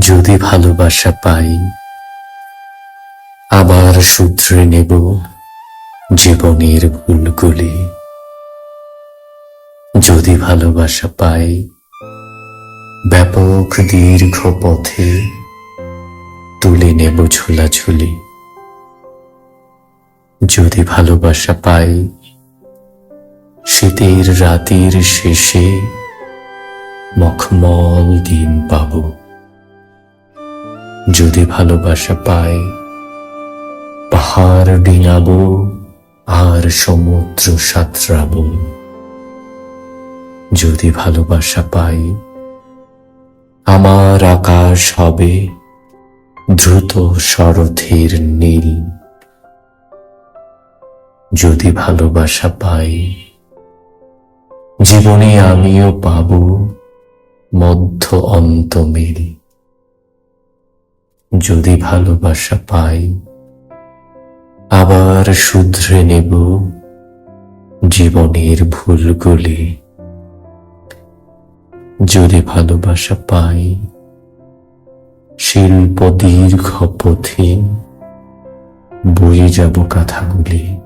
যদি ভালোবাসা পাই, আবার শুধরে নেব জীবনের ভুলগুলি। যদি ভালোবাসা পাই, ব্যাপক দীর্ঘ পথে তুলে নেব ঝোলাঝুলি। যদি ভালোবাসা পাই, শীতের রাতের শেষে মখমল দিন যদি ভালোবাসা পাই, পাহাড় ডিঙাবো আর সমুদ্র সাঁতরাবো। যদি ভালোবাসা পাই, আমার আকাশ হবে দ্রুত শরথের নীল। যদি ভালোবাসা পাই, জীবনে আমিও পাব মধ্য অন্ত মিল। যদি ভালোবাসা পাই, আবার শুধরে নেব জীবনের ভুলগুলি। যদি ভালোবাসা পাই, শিল্প দীর্ঘ পথে বয়ে যাব কথাগুলি।